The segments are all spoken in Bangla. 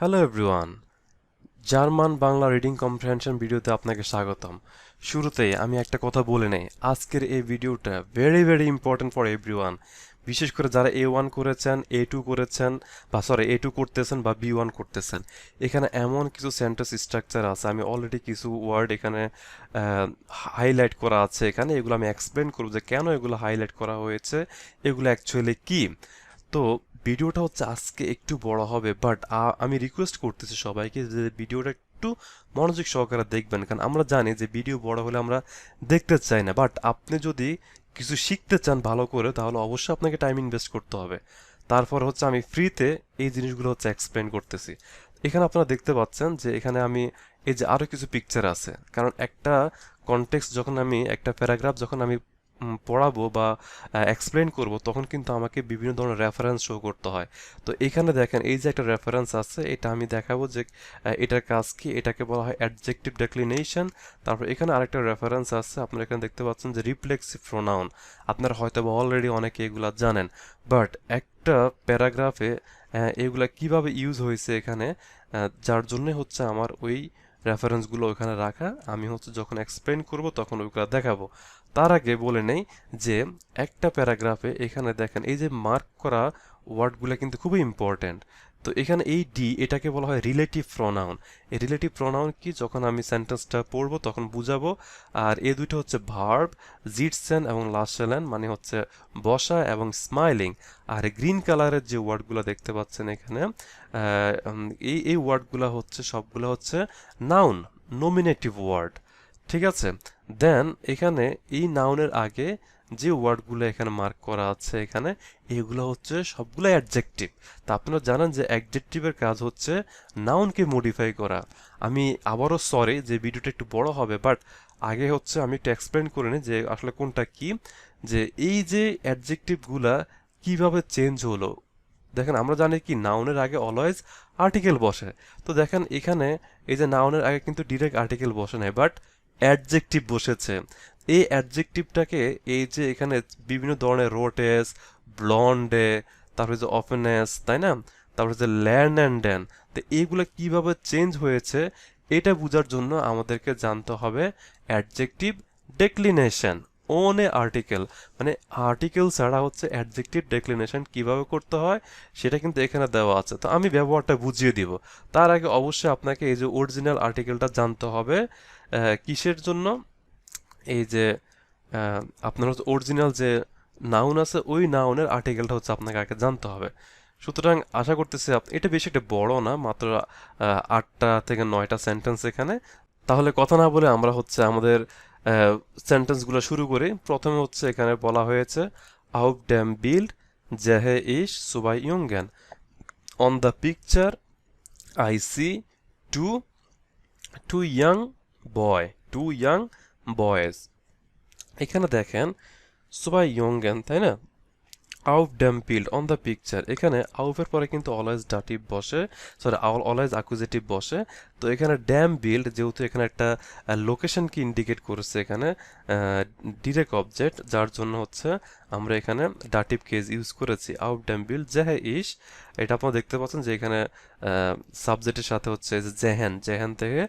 Hello everyone German Bangla reading comprehension ভিডিওতে আপনাকে স্বাগতম। শুরুতেই আমি একটা কথা বলে নেই। আজকের এই ভিডিওটা very very important for everyone বিশেষ করে যারা এ ওয়ান করেছেন এ টু করেছেন, বা সরি এ টু করতেছেন বা বি ওয়ান করতেছেন, এখানে এমন কিছু সেন্টেন্স স্ট্রাকচার আছে। আমি অলরেডি কিছু ওয়ার্ড এখানে হাইলাইট করা আছে এখানে। এগুলো আমি এক্সপ্লেন করব যে কেন এগুলো হাইলাইট করা হয়েছে। এগুলো অ্যাকচুয়ালি কি? তো ভিডিওটা হচ্ছে আজকে একটু বড় হবে বাট আমি রিকোয়েস্ট করতেছি সবাইকে যে ভিডিওটা একটু মনোযোগ সহকারে দেখবেন, কারণ আমরা জানি যে ভিডিও বড় হলে আমরা দেখতে চাই না বাট আপনি যদি কিছু শিখতে চান ভালো করে, তাহলে অবশ্যই আপনাকে টাইম ইনভেস্ট করতে হবে। তারপর হচ্ছে আমি ফ্রিতে এই জিনিসগুলো হচ্ছে এক্সপ্লেন করতেছি। এখানে আপনারা দেখতে পাচ্ছেন যে এখানে আমি এই যে আরও কিছু পিকচার আছে, কারণ একটা কনটেক্সট যখন আমি, একটা প্যারাগ্রাফ যখন আমি পড়াবো বা এক্সপ্লেন করব, তখন কিন্তু আমাকে বিভিন্ন ধরনের রেফারেন্স শো করতে হয়। তো এখানে দেখেন, এই যে একটা রেফারেন্স আছে, এটা আমি দেখাবো যে এটার কাজ কি? এটাকে বলা হয় অ্যাডজেক্টিভ ডেক্লিনেশন তারপর এখানে আরেকটা রেফারেন্স আছে, আপনারা এখানে দেখতে পাচ্ছেন যে রিফ্লেক্সিভ প্রোনাউন আপনারা হয়তো বা অলরেডি অনেকে এগুলা জানেন। বাট একটা প্যারাগ্রাফে এগুলা কীভাবে ইউজ হয়েছে এখানে যার জন্য হচ্ছে আমার ওই রেফারেন্সগুলো ওখানে রাখা। আমি হচ্ছে যখন এক্সপ্লেন করব, তখন ওইগুলো দেখাবো। তার আগে বলে নেই যে একটা প্যারাগ্রাফে এখানে দেখেন এই যে মার্ক করা ওয়ার্ডগুলো কিন্তু খুবই ইম্পর্ট্যান্ট তো এখানে এই ডি এটাকে বলা হয় রিলেটিভ প্রোনাউন এই রিলেটিভ প্রোনাউন কি? যখন আমি সেন্টেন্সটা পড়ব তখন বুঝাবো। আর এ দুটো হচ্ছে ভার্ব জিটসেন এবং লাসেলেন মানে হচ্ছে বসা এবং স্মাইলিং আর গ্রিন কালারের যে ওয়ার্ডগুলো দেখতে পাচ্ছেন এখানে এই এই ওয়ার্ডগুলো হচ্ছে, সবগুলো হচ্ছে নাউন নমিনেটিভ ওয়ার্ড ঠিক আছে? দেন এখানে এই নাউনের আগে যে ওয়ার্ডগুলো এখানে মার্ক করা আছে এখানে, এগুলো হচ্ছে সবগুলো অ্যাডজেক্টিভ তা আপনারা জানেন যে অ্যাডজেক্টিভের কাজ হচ্ছে নাউনকে মডিফাই করা। আমি আবারও সরি যে ভিডিওটা একটু বড় হবে বাট আগে হচ্ছে আমি একটু এক্সপ্লেন করে নিই যে আসলে কোনটা কি। যে এই যে অ্যাডজেক্টিভগুলা কীভাবে চেঞ্জ হলো। দেখেন, আমরা জানি কি নাউনের আগে অলওয়েজ আর্টিকেল বসে। তো দেখেন, এখানে এই যে নাউনের আগে কিন্তু ডিরেক্ট আর্টিকেল বসে নাই বাট অ্যাডজেক্টিভ বসেছে। এই অ্যাডজেক্টিভটাকে এই যে এখানে বিভিন্ন ধরনের রোটেস ব্লন্ডে তারপরে যে অফেনেস তাই না? তারপরে যে ল্যান্ড অ্যান্ড ড্যান তো এইগুলো কীভাবে চেঞ্জ হয়েছে, এটা বোঝার জন্য আমাদেরকে জানতে হবে অ্যাডজেক্টিভ ডেক্লিনেশন ওন এ আর্টিকেল মানে আর্টিকেল ছাড়া হচ্ছে অ্যাডজেক্টিভ ডেক্লিনেশন কীভাবে করতে হয়, সেটা কিন্তু এখানে দেওয়া আছে। তো আমি ব্যবহারটা বুঝিয়ে দিব। তার আগে অবশ্যই আপনাকে এই যে অরিজিনাল আর্টিকেলটা জানতে হবে। কিসের জন্য? এই যে আপনার হচ্ছে অরিজিনাল যে নাউন আছে, ওই নাউনের আর্টিকেলটা হচ্ছে আপনাকে আগে জানতে হবে। সুতরাং আশা করতেছি এটা বেশি একটা বড় না, মাত্র আটটা থেকে নয়টা সেন্টেন্স এখানে। তাহলে কথা না বলে আমরা হচ্ছে আমাদের সেন্টেন্সগুলো শুরু করি। প্রথমে হচ্ছে এখানে বলা হয়েছে আউট ড্যাম বিল্ড, জেহে ইস সুবাই ইয়ঙ্গেন। On the picture I see two two young boy two young boys এখানে দেখেন সবাই ইয়ঙ্গেন তাই না? আউফ ড্যাম বিল্ড অন দ্য পিকচার এখানে আউফের পরে কিন্তু অলওয়েজ ডাটিভ বসে সরি অলওয়েজ অ্যাকুজেটিভ বসে। তো এখানে ড্যাম বিল্ড যেহেতু এখানে একটা লোকেশনকে ইন্ডিকেট করেছে এখানে ডিরেক্ট অবজেক্ট যার জন্য হচ্ছে আমরা এখানে ডাটিভ কেস ইউজ করেছি। আউট ড্যাম বিল্ড জেহে ইস, এটা আপনারা দেখতে পাচ্ছেন যে এখানে সাবজেক্টের সাথে হচ্ছে জেহেন জেহেন থেকে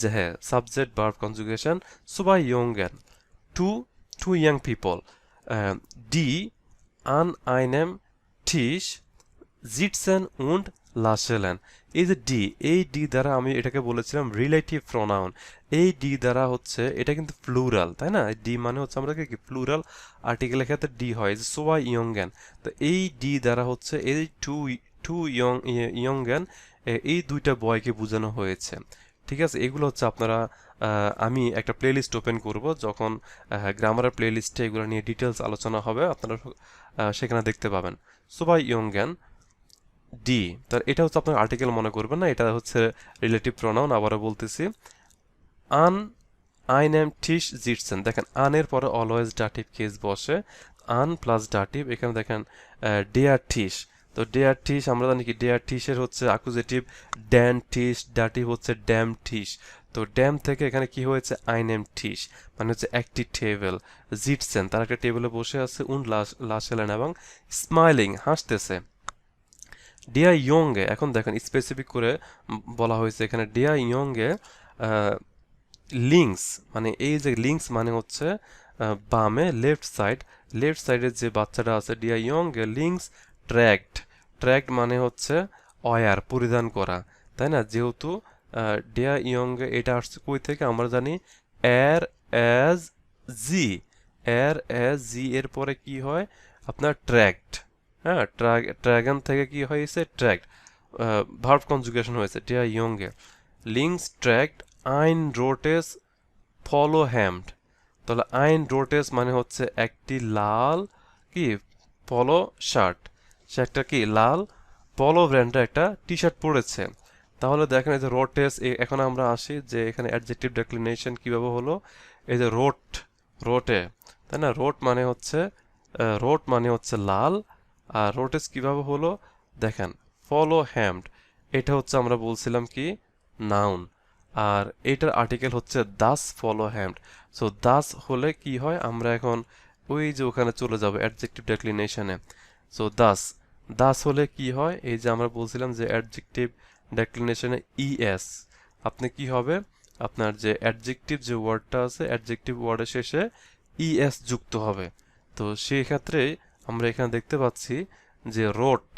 জেহে সাবজেক্ট ভার্ব কনজুগেশন সুবাই ইয়ঙ্গেন টু টু ইয়াং পিপল ডি আন আইনেম ঠিস জিটসেন উন্ড লাশেলেন এই যে ডি, এই ডি দ্বারা আমি এটাকে বলেছিলাম রিলেটিভ প্রোনাউন। এই ডি দ্বারা হচ্ছে, এটা কিন্তু ফ্লুরাল তাই না? ডি মানে হচ্ছে আমরা কি ফ্লুরাল আর্টিকেলের ক্ষেত্রে ডি হয় যে সোয়া ইয়ঙ্গেন তো এই ডি দ্বারা হচ্ছে, এই টু টু ইয়ং ইয়ঙ্গেন এই দুইটা বয়কে বোঝানো হয়েছে। ঠিক আছে? এগুলো হচ্ছে আপনারা আমি একটা প্লেলিস্ট ওপেন করব যখন গ্রামারের প্লেলিস্টে এগুলো নিয়ে ডিটেলস আলোচনা হবে, আপনারা সেখানে দেখতে পাবেন। সোবাই ইয়ঙ্গেন ডি তার এটা হচ্ছে আপনার আর্টিকেল মনে করবেন না, এটা হচ্ছে রিলেটিভ প্রোনাউন আবারও বলতেছি। আন, আই নেম টিস জিটসেন, দেখেন, আনের পরে অলওয়েজ ডাটিভ কেস বসে, আন প্লাস ডাটিভ এখানে দেখেন ডেয়ার টিস তো ডেয়ার টিস আমরা জানি কি ডেয়ার টিসের হচ্ছে আকুজেটিভ ড্যান টিস ডাটিভ হচ্ছে ড্যাম টিস তো ড্যাম থেকে এখানে কি হয়েছে? আই নেম টিস মানে হচ্ছে একটি টেবিল জিটসেন তার একটা টেবিলে বসে আছে উন লাস লাসেলেন এবং স্মাইলিং হাসতেছে। ডিয়া ইয়ংয়ে এখন দেখেন স্পেসিফিক করে বলা হয়েছে এখানে ডিয়া ইয়ংয়ে লিঙ্কস মানে এই যে লিঙ্কস মানে হচ্ছে বামে লেফট সাইড লেফট সাইডের যে বাচ্চাটা আছে ডিয়া ইয়ংয়ে লিঙ্কস ট্র্যাক্ট ট্র্যাক্ট মানে হচ্ছে, অয়ার, পরিধান করা, তাই না? যেহেতু ডিয়া ইয়ংয়ে এটা আসছে কই থেকে? আমরা জানি এর অ্যাজ জি এর অ্যাজ জি এর পরে কি হয়? আপনার ট্র্যাক্ট হ্যাঁ ট্র্যাগন থেকে কি হয়েছে? ট্র্যাক্ট ভার্ব কনজুগেশন হয়েছে ডিয়া ইয়ংয়ে লিঙ্কস ট্র্যাক্ট আইন রোটেস ফলো হ্যামড তাহলে আইন রোটেস মানে হচ্ছে একটি লাল কি? পলো শার্ট সে একটা কি? লাল। পলো ব্র্যান্ডের একটা টি শার্ট পরেছে। তাহলে দেখেন এই যে রোটেস এখন আমরা আসি যে এখানে অ্যাডজেক্টিভ ডেক্লিনেশন কীভাবে হলো? এই যে রোট রোটে তাই না? রোট মানে হচ্ছে রোট মানে হচ্ছে লাল, আর রোটেস কীভাবে হলো? দেখেন ফলো হ্যামড এটা হচ্ছে আমরা বলছিলাম কি? নাউন আর এটার আর্টিকেল হচ্ছে দাস ফলো হ্যামড সো দাস হলে কি হয়? আমরা এখন ওই যে ওখানে চলে যাব অ্যাডজেক্টিভ ডেক্লিনেশনে সো দাস দাস হলে কি হয়? এই যে আমরা বলছিলাম যে অ্যাডজেক্টিভ ডেক্লিনেশনে ইএস আপনি কি হবে? আপনার যে অ্যাডজেক্টিভ যে ওয়ার্ডটা আছে অ্যাডজেক্টিভ ওয়ার্ডের শেষে ইএস যুক্ত হবে। তো সেই ক্ষেত্রে আমরা এখানে দেখতে পাচ্ছি যে রোট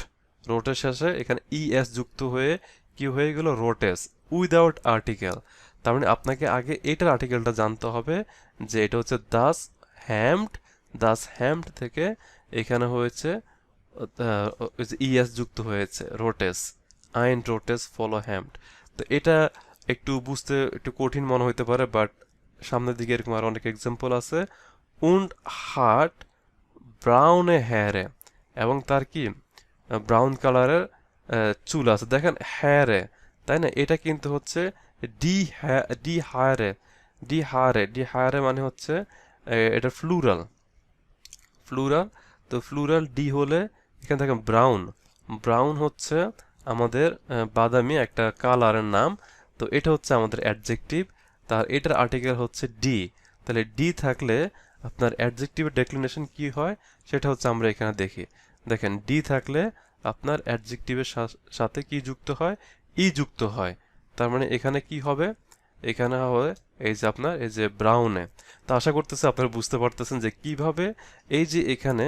রোটের শেষে এখানে ইএস যুক্ত হয়ে কি হয়ে গেল? রোটেস উইদাউট আর্টিকেল তার মানে আপনাকে আগে এটার আর্টিকেলটা জানতে হবে যে এটা হচ্ছে দাস হ্যামড দাস হ্যামড থেকে এখানে হয়েছে ইএস যুক্ত হয়েছে রোটেস আইন রোটেস ফলো হ্যামড তো এটা একটু বুঝতে একটু কঠিন মনে হতে পারে বাট সামনের দিকে এরকম আর অনেক এক্সাম্পল আছে। উন্ড হার্ট ব্রাউনে হ্যারে এবং তার কি? ব্রাউন কালারের চুল আছে। দেখেন হ্যারে, তাই না? এটা কিন্তু হচ্ছে ডি হ্যা, ডি হায়ারে ডি হায়ারে ডি হায়ারে মানে হচ্ছে এটা ফ্লুরাল ফ্লুরাল তো ফ্লুরাল ডি হলে এখানে দেখেন ব্রাউন। ব্রাউন হচ্ছে আমাদের বাদামি একটা কালারের নাম। তো এটা হচ্ছে আমাদের অ্যাডজেক্টিভ তার এটার আর্টিকেল হচ্ছে ডি তাহলে ডি থাকলে আপনার অ্যাডজেক্টিভের ডেক্লিনেশন কি হয়? সেটা হচ্ছে আমরা এখানে দেখি। দেখেন ডি থাকলে আপনার অ্যাডজেক্টিভের সাথে কি যুক্ত হয়? ই যুক্ত হয়। তার মানে এখানে কি হবে? এখানে হবে এই যে আপনার, এই যে ব্রাউনে তো আশা করতেছি আপনারা বুঝতে পারতেছেন যে কীভাবে এই যে এখানে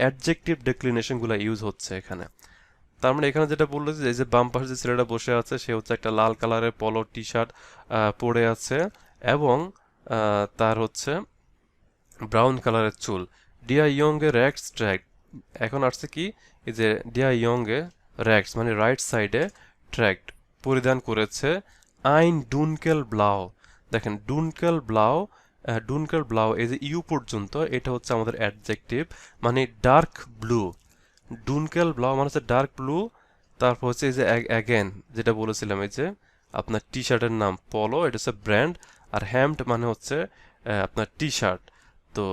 অ্যাডজেক্টিভ ডেক্লিনেশনগুলো ইউজ হচ্ছে এখানে। তার মানে এখানে যেটা বলল যে, এই যে বাম পাশে যে ছেলেটা বসে আছে, সে হচ্ছে একটা লাল কালারের পলো টি শার্ট পরে আছে এবং তার হচ্ছে ব্রাউন কালারের চুল। ডিয়া ইয়ংয়ে র্যাক্স ট্র্যাক এখন আসছে কি? এই যে ডিয়া ইয়ংয়ে র্যাক্স মানে রাইট সাইডে ট্র্যাক্ট পরিধান করেছে আইন ডুনকেল ব্লাউ দেখেন ডুনকেল ব্লাউ ডুনকেল ব্লাউ এই যে ইউ পর্যন্ত, এটা হচ্ছে আমাদের অ্যাডজেক্টিভ মানে ডার্ক ব্লু ডুনকেল ব্লাউ মানে হচ্ছে ডার্ক ব্লু তারপর হচ্ছে এই যে অ্যাগেন যেটা বলেছিলাম, এই যে আপনার টি শার্টের নাম পলো এটা হচ্ছে ব্র্যান্ড আর হ্যামড মানে হচ্ছে আপনার টি শার্ট তো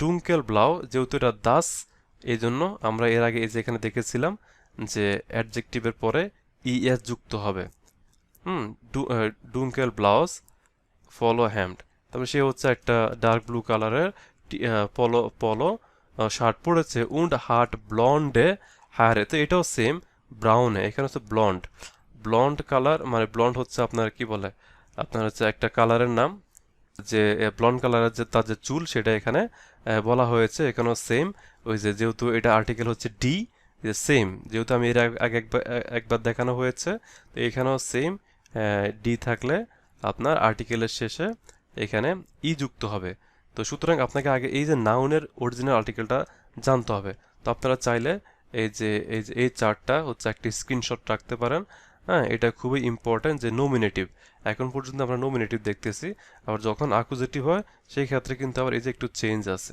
ডুনকেল ব্লাউ যেহেতু এটা দাস এই জন্য আমরা এর আগে এই যে এখানে দেখেছিলাম যে অ্যাডজেক্টিভের পরে ইএস যুক্ত হবে। হুম ডুনকেল ব্লাউজ ফলো হ্যামড তবে সে হচ্ছে একটা ডার্ক ব্লু কালারের পলো পলো শার্ট পরেছে উন্ড হার্ট ব্লন্ডে হায়ারে তো এটাও সেম ব্রাউনে এখানে হচ্ছে ব্লন্ড ব্লন্ড কালার মানে ব্লন্ড হচ্ছে আপনার কি বলে? আপনার হচ্ছে একটা কালারের নাম, যে ব্লন্ড কালারের যে, তার যে চুল, সেটা এখানে বলা হয়েছে। এখানেও সেম ওই যে, যেহেতু এটা আর্টিকেল হচ্ছে ডি যে সেম যেহেতু আমি এর আগে একবার একবার দেখানো হয়েছে, তো এখানেও সেম ডি থাকলে আপনার আর্টিকেলের শেষে এখানে ই যুক্ত হবে। তো সুতরাং আপনাকে আগে এই যে নাউনের অরিজিনাল আর্টিকেলটা জানতে হবে। তো আপনারা চাইলে এই যে এই যে, এই চার্টটা হচ্ছে একটি স্ক্রিনশট রাখতে পারেন। হ্যাঁ এটা খুবই ইম্পর্ট্যান্ট যে নমিনেটিভ এখন পর্যন্ত আমরা নমিনেটিভ দেখতেছি। আবার যখন আকুজেটিভ হয়, সেই ক্ষেত্রে কিন্তু আবার এই যে একটু চেঞ্জ আছে।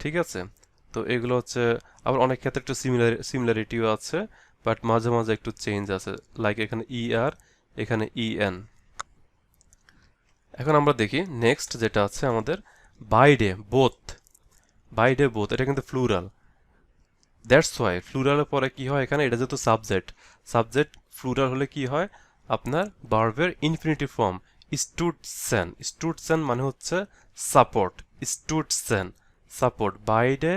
ঠিক আছে? তো এগুলো হচ্ছে, আবার অনেক ক্ষেত্রে একটু সিমিলার সিমিলারিটিও আছে বাট মাঝে মাঝে একটু চেঞ্জ আছে। লাইক এখানে ই আর এখানে ই এন এখন আমরা দেখি নেক্সট যেটা আছে আমাদের বাইডে, বোথ। বাইডে, বোথ, এটা কিন্তু ফ্লুরাল। দ্যাটস ওয়াই ফ্লুরালের পরে কি হয় এখানে? এটা যেহেতু সাবজেক্ট সাবজেক্ট ফ্লুরাল হলে কি হয়? আপনার বার্বের ইনফিনিটিভ ফর্ম স্টুডসেন স্টুডসেন মানে হচ্ছে সাপোর্ট স্টুডসেন সাপোর্ট বাইডে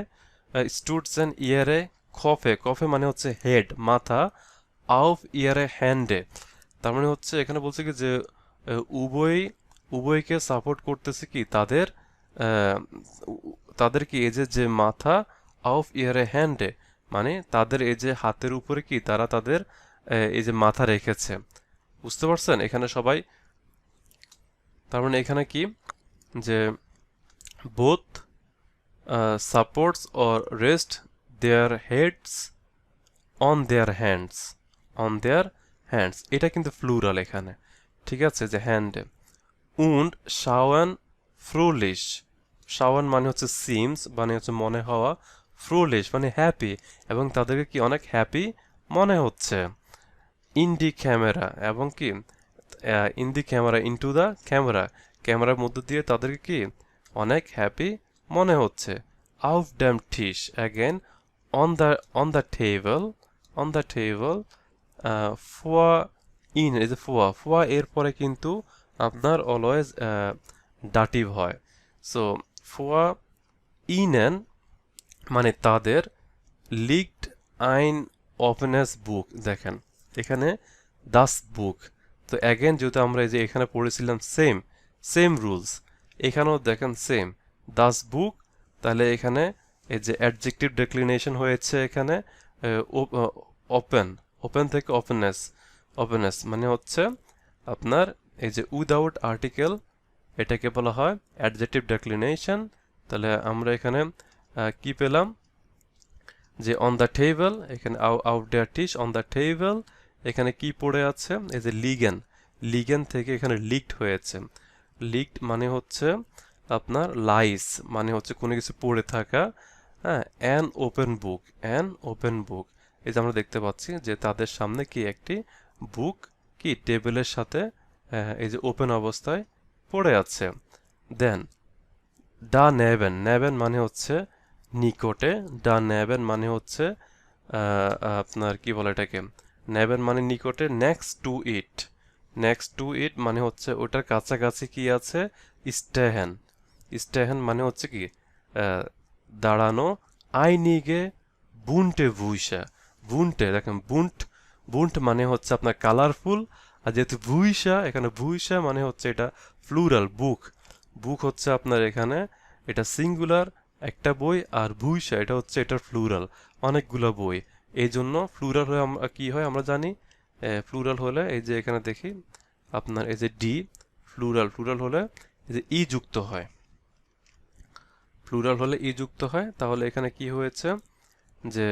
স্টুডসেন ইয়ারে কফে। কফে মানে হচ্ছে হেড মাথা। আউফ ইয়ারে হ্যান্ডে তার মানে হচ্ছে এখানে বলছে কি যে উভয়, উভয়কে সাপোর্ট করতেছে কি? তাদের আহ, উ- তাদের কি এই যে মাথা আউফ ইয়ারে হ্যান্ডে মানে তাদের এই যে হাতের উপরে কি তারা তাদের এই যে মাথা রেখেছে। বুঝতে পারছেন? এখানে সবাই তার মানে এখানে কি? যে both supports or rest their heads on their hands on their hands এটা কিন্তু ফ্লুরাল এখানে। ঠিক আছে? যে হ্যান্ডে উন্ড শাওয়ান ফ্রুলিশ শাওয়ান মানে হচ্ছে সিমস মানে হচ্ছে মনে হওয়া। ফ্রুলিশ মানে হ্যাপি এবং তাদেরকে কি অনেক হ্যাপি মনে হচ্ছে। ইন্ডি ক্যামেরা এবং কি in the camera into the camera ক্যামেরার মধ্য দিয়ে তাদেরকে কি অনেক হ্যাপি মনে হচ্ছে। আউফ ড্যাম টিস again on the on the table on the table ফোয়া ইন এই যে ফোয়া ফোয়া এর পরে কিন্তু আপনার অলওয়েজ ডাটিভ হয়। সো ফোয়া ইনেন মানে তাদের লিগড আইন ওপেনেস বুক, দেখেন, এখানে দাস বুক। তো অ্যাগেন যেহেতু আমরা এই যে এখানে পড়েছিলাম সেম সেম রুলস এখানেও দেখেন সেম দাস বুক, তাহলে এখানে এই যে অ্যাডজেক্টিভ ডেক্লিনেশন হয়েছে এখানে ওপেন ওপেন থেকে ওপেননেস ওপেননেস মানে হচ্ছে আপনার এই যে উইদাউট আর্টিকেল এটাকে বলা হয় অ্যাডজেক্টিভ ডেক্লিনেশন। তাহলে আমরা এখানে কি পেলাম? যে অন দ্য টেবল এখানে আউট দেয়ার টিস অন দ্য টেবল এখানে কি পড়ে আছে? এই যে লিগেন লিগেন থেকে এখানে লিকড হয়েছে। লিকড মানে হচ্ছে আপনার লাইস মানে হচ্ছে কোনো কিছু পড়ে থাকা। হ্যাঁ an open book an open book এই যে আমরা দেখতে পাচ্ছি যে তাদের সামনে কি একটি বুক কি টেবিলের সাথে এই যে ওপেন অবস্থায় পড়ে আছে। দেন ডা নেবেন নেবেন মানে হচ্ছে নিকটে। ডা নেবেন মানে হচ্ছে আপনার কি বলে এটাকে? নেবেন মানে নিকটে। Next to it next to it মানে হচ্ছে ওটার কাছাকাছি কি আছে? স্টেহেন স্টেহেন মানে হচ্ছে কি? দাঁড়ানো। আইনিগে বুনটে ভুইসা। বুনটে, দেখেন, বুন্ট। বুন্ট মানে হচ্ছে আপনার কালারফুল আর যেহেতু ভুইসা, এখানে ভুইসা মানে হচ্ছে এটা ফ্লুরাল বুক বুক হচ্ছে আপনার এখানে, এটা সিঙ্গুলার একটা বই, আর ভুইসা, এটা হচ্ছে এটার ফ্লুরাল অনেকগুলো বই। এই জন্য ফ্লুরাল হয়ে আমরা, কী হয় আমরা জানি? ফ্লুরাল হলে এই যে এখানে দেখি, আপনার এই যে ডি ফ্লুরাল ফ্লুরাল হলে এই যে ই যুক্ত হয়। প্লুরাল হলে ই যুক্ত হয়, তাহলে এখানে কি হয়েছে? যে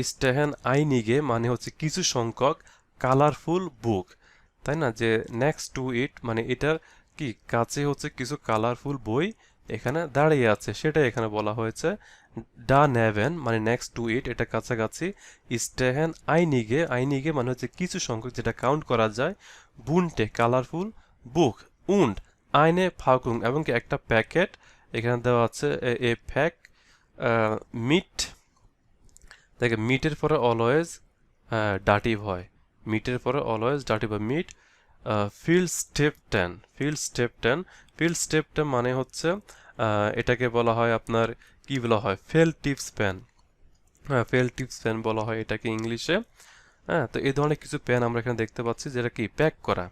ইস্টেহেন আইনিগে মানে হচ্ছে কিছু সংখ্যক কালারফুল বুক তাই না? যে নেক্সট টু ইট মানে এটার কি? কাছে হচ্ছে কিছু কালারফুল বই এখানে দাঁড়িয়ে আছে। সেটাই এখানে বলা হয়েছে। ডা নেভেন মানে নেক্সট টু ইট এটা কাছাকাছি। স্টেহেন আইনিগে আইনিগে মানে হচ্ছে কিছু সংখ্যক যেটা কাউন্ট করা যায়। বুনটে কালারফুল বুক উন্ড আইনে ফাকুং এবং একটা প্যাকেট এখানে দেওয়া আছে, এ ফ্যাক মিট। দেখে মিটের পরে অলওয়েজ ডাটিভ হয়। মিটের পরে অলওয়েজ ডাটিভ হয় মিট ফিল স্টেপ টেন ফিল স্টেপ টেন ফিল স্টেপ টেন মানে হচ্ছে এটাকে বলা হয় আপনার, কি বলা হয়? ফেল টিপস প্যান হ্যাঁ ফেল টিপস প্যান বলা হয় এটাকে ইংলিশে। হ্যাঁ তো এই ধরনের কিছু প্যান আমরা এখানে দেখতে পাচ্ছি যেটা কি? প্যাক করা।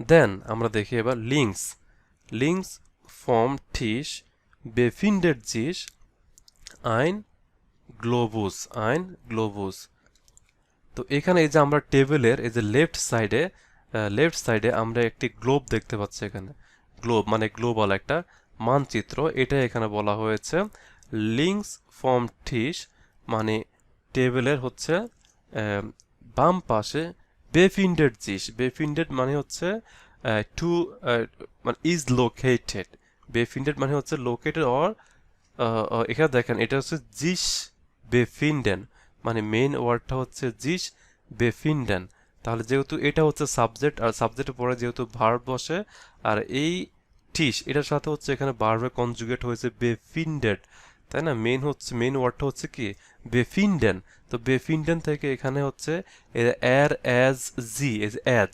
দেন আমরা দেখি এবার লিঙ্কস লিঙ্কস ফর্ম ঠিস befindet sich আইন গ্লোবুস আইন গ্লোবুস তো এখানে এই যে আমরা টেবিলের, এই যে লেফট সাইডে লেফট সাইডে আমরা একটি গ্লোব দেখতে পাচ্ছি এখানে। গ্লোব মানে গ্লোবাল একটা মানচিত্র। এটা এখানে বলা হয়েছে লিঙ্কস ফর্ম ঠিস মানে টেবিলের হচ্ছে বাম পাশে বেফিন্ডেড জিস। বেফিন্ডেড মানে হচ্ছে টু মানে ইজ লোকেটেড বেফিন্ডেড মানে হচ্ছে লোকেটেড অর এখানে দেখেন, এটা হচ্ছে জিস বেফিন্ডেন মানে মেইন ওয়ার্ডটা হচ্ছে জিস বেফিন্ডেন তাহলে যেহেতু এটা হচ্ছে সাবজেক্ট আর সাবজেক্টের পরে যেহেতু ভার্ব বসে, আর এই টিস, এটার সাথে হচ্ছে এখানে বারবে কনজুগেট হয়েছে বেফিন্ডেড তাই না? মেইন হচ্ছে মেইন ওয়ার্ডটা হচ্ছে কি? বেফিন্ডেন তো বেফিন্ডেন থেকে এখানে হচ্ছে এর অ্যাজ জি, এজ অ্যাজ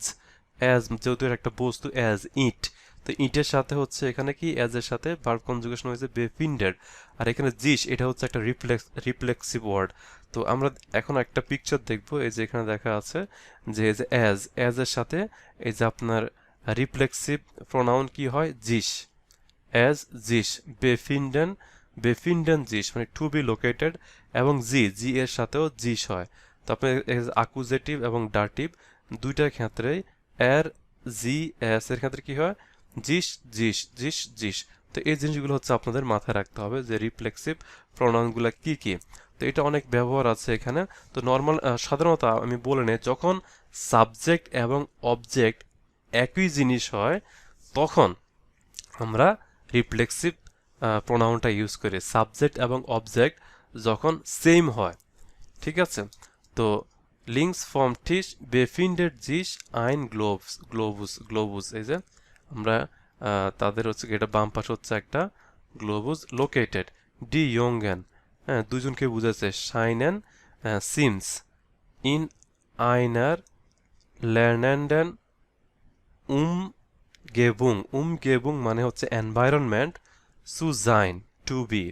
অ্যাজ যেহেতু একটা বস্তু অ্যাজ ইট তো ইটের সাথে হচ্ছে এখানে কি? অ্যাজ এর সাথে ভার্ব কনজুগেশন হয়েছে বেফিন্ডেড আর এখানে জিস এটা হচ্ছে একটা রিফ্লেক্স রিফ্লেক্সিভ ওয়ার্ড তো আমরা এখন একটা পিকচার দেখব, এই যে এখানে দেখা আছে যে এই যে অ্যাজ অ্যাজ এর সাথে এই যে আপনার রিফ্লেক্সিভ প্রোনাউন কি হয়? জিস অ্যাজ জিস বেফিন্ডেন বেফিন্ডেন জিস মানে টু বি লোকেটেড এবং জি জি এর সাথেও জিস হয়। তো আপনার আকুজেটিভ এবং ডার্টিভ দুইটার ক্ষেত্রেই এর জি এস এর ক্ষেত্রে কি হয়? জিস জিস জিস জিস। তো এই জিনিসগুলো হচ্ছে আপনাদের মাথায় রাখতে হবে যে রিফ্লেক্সিভ প্রোনাউনগুলো কি কি। তো এটা অনেক ব্যবহার আছে এখানে। তো নর্মাল সাধারণত আমি বলে নেই, যখন সাবজেক্ট এবং অবজেক্ট একই জিনিস হয়, তখন আমরা রিফ্লেক্সিভ প্রোনাউনটা ইউজ করি। সাবজেক্ট এবং অবজেক্ট যখন সেম হয়, ঠিক আছে? তো লিঙ্কস ফর্ম টিস বেফিন্ডেড জিস আইন গ্লোভস গ্লোবুস গ্লোবুস এই যে আমরা তাদের হচ্ছে এটা বাম পাশে হচ্ছে একটা গ্লোবুস লোকেটেড ডি ইয়ংগেন হ্যাঁ দুজনকে বুঝাচ্ছে শাইনেন সিমস ইন আইনার ল্যান্ডেন উম গেবুং উম গেবুং মানে হচ্ছে এনভায়রনমেন্ট সুজাইন টু বি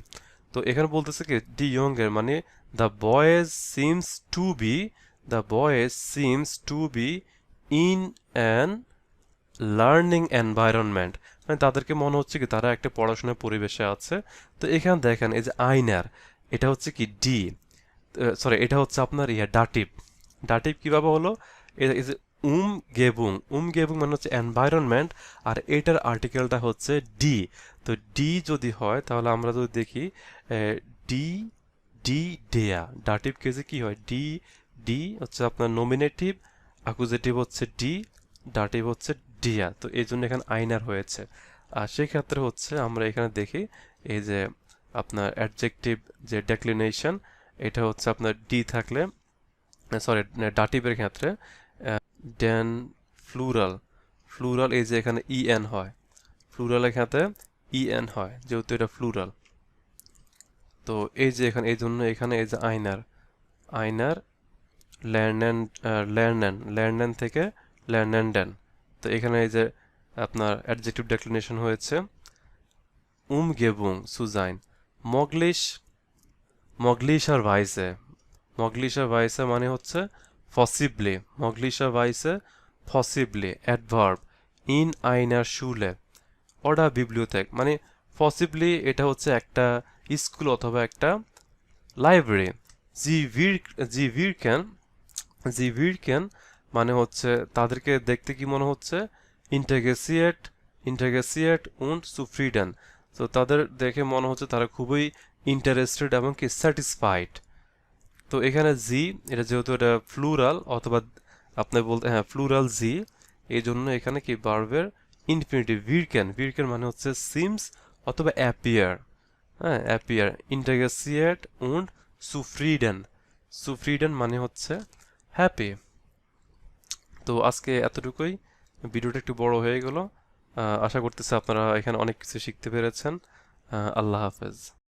তো এখানে বলতেছে কি ডি ইয়ংয়ের মানে the boys seems to be the boys seems to be in an learning environment মানে তাদেরকে মনে হচ্ছে কি তারা একটা পড়াশোনার পরিবেশে আছে। তো এখানে দেখেন এই যে আইনার, এটা হচ্ছে কি ডি সরি এটা হচ্ছে আপনার ইয়া ডাটিভ ডাটিপ কীভাবে হলো? যে উম গেবুং উম গেবুং মানে হচ্ছে এনভায়রনমেন্ট আর এটার আর্টিকেলটা হচ্ছে ডি তো ডি যদি হয়, তাহলে আমরা যদি দেখি ডি ডি ডেয়া ডাটিভ কেসে কি হয়? ডি ডি হচ্ছে আপনার নমিনেটিভ অ্যাকুজেটিভ হচ্ছে ডি ডাটিভ হচ্ছে ডিয়া তো এই জন্য এখানে আইনার হয়েছে। আর সেক্ষেত্রে হচ্ছে আমরা এখানে দেখি, এই যে আপনার অ্যাডজেক্টিভ যে ডেক্লিনেশন এটা হচ্ছে আপনার ডি থাকলে সরি ডাটিভের ক্ষেত্রে ডেন ফ্লুরাল ফ্লুরাল এই যে এখানে ই এন হয় ফ্লুরালের ক্ষেত্রে ই এন হয়, যেহেতু এটা ফ্লুরাল তো এই যে এখানে, এই জন্য এখানে এই যে আইনার। আইনার ল্যান্ডেন ল্যান্ডেন ল্যান্ডেন থেকে ল্যান্ডেন্ডেন তো এখানে এই যে আপনার অ্যাডজেক্টিভ ডেক্লিনেশন হয়েছে। উম গেবুং সুজাইন। মগলিশ, মগলিশার ভাইসে। মগলিশার ভাইসে মানে হচ্ছে ফসিবলি মগলিশার ভাইসে ফসিবলি অ্যাডভার্ব ইন আইনার শুলে। অডা বিবলিওথেক মানে পসিবলি এটা হচ্ছে একটা স্কুল অথবা একটা লাইব্রেরি জি ভির জি ভির ক্যান জি ভিরকেন মানে হচ্ছে তাদেরকে দেখতে কি মনে হচ্ছে? ইন্টারগেসিয়েট ইন্টারগেসিয়েট উন্ড সুফ্রিডেন তো তাদের দেখে মনে হচ্ছে তারা খুবই ইন্টারেস্টেড এবং কি স্যাটিসফাইড তো এখানে জি এটা যেহেতু এটা ফ্লুরাল অথবা আপনি বলতে হ্যাঁ ফ্লুরাল জি এই জন্য এখানে কি বার্বের ইনফিনিটিভ ভিরকেন ভিরকেন মানে হচ্ছে সিমস অথবা অ্যাপিয়ার হ্যাঁ অ্যাপিয়ার ইন্টারগেসিয়েট উন্ড সুফ্রিডেন সুফ্রিডেন মানে হচ্ছে হ্যাপি তো আজকে এতটুকুই। ভিডিওটা একটু বড় হয়ে গেল। আশা করতেছি আপনারা এখানে অনেক কিছু শিখতে পেরেছেন। আল্লাহ হাফেজ।